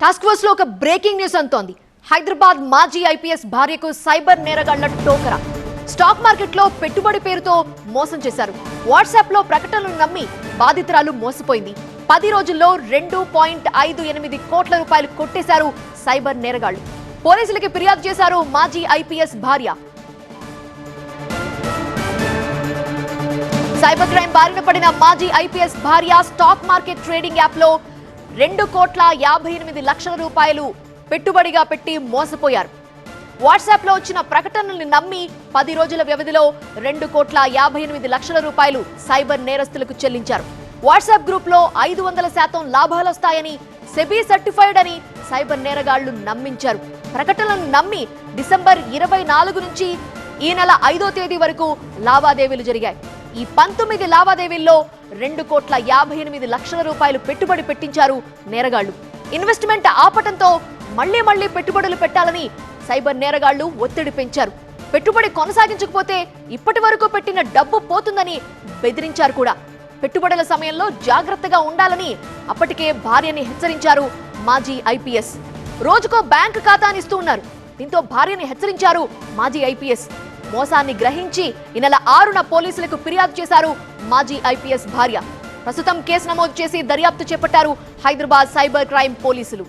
Task ఫోర్స్లో ఒక breaking news అంతోంది Hyderabad మాజీ IPS భార్యకు సైబర్ నేరగాళ్ళ టోకరా. స్టాక్ మార్కెట్లో పెట్టుబడి పేరుతో మోసం చేశారు. వాట్సాప్లో ప్రకటనలు నమ్మి బాధితురాలు మోసపోయింది. పది రోజుల్లో రెండు పాయింట్ ఐదు ఎనిమిది కోట్ల రూపాయలు కొట్టేశారు సైబర్ నేరగాళ్ళు. పోలీసులకి ఫిర్యాదు చేశారు మాజీ ఐపీఎస్ భార్య. సైబర్ క్రైమ్ బారిన పడిన మాజీ ఐపీఎస్ భార్య స్టాక్ మార్కెట్ ట్రేడింగ్ యాప్లో రెండు కోట్ల యాభై ఎనిమిది లక్షల రూపాయలు పెట్టుబడిగా పెట్టి మోసపోయారు. వాట్సాప్లో వచ్చిన ప్రకటనల్ని నమ్మి పది రోజుల వ్యవధిలో రెండు కోట్ల యాభై ఎనిమిది లక్షల రూపాయలు సైబర్ నేరస్తులకు చెల్లించారు. వాట్సాప్ గ్రూప్లో ఐదు వందల శాతం లాభాలొస్తాయని సెబీ సర్టిఫైడ్ అని సైబర్ నేరగాళ్ళు నమ్మించారు. ప్రకటనలను నమ్మి డిసెంబర్ ఇరవై నాలుగు నుంచి ఈ నెల ఐదో తేదీ వరకు లావాదేవీలు జరిగాయి. ఈ పంతొమ్మిది లావాదేవీల్లో రెండు కోట్ల యాభై ఎనిమిది లక్షల రూపాయలు పెట్టుబడి పెట్టించారు నేరగాళ్ళు ఇన్వెస్ట్మెంట్ ఆపటంతో మళ్ళీ మళ్ళీ పెట్టుబడులు పెట్టాలని సైబర్ నేరగాళ్ళు ఒత్తిడి పెంచారు. పెట్టుబడి కొనసాగించకపోతే ఇప్పటి వరకు పెట్టిన డబ్బు పోతుందని బెదిరించారు కూడా. పెట్టుబడుల సమయంలో జాగ్రత్తగా ఉండాలని అప్పటికే భార్యని హెచ్చరించారు మాజీ ఐపీఎస్. రోజుకో బ్యాంక్ ఖాతాని ఇస్తూ ఉన్నారు. దీంతో భార్యని హెచ్చరించారు మాజీ ఐపీఎస్. మోసాన్ని గ్రహించి ఈ నెల ఆరున పోలీసులకు ఫిర్యాదు చేశారు మాజీ ఐపీఎస్ భార్య. ప్రస్తుతం కేసు నమోదు చేసి దర్యాప్తు చేపట్టారు హైదరాబాద్ సైబర్ క్రైమ్ పోలీసులు.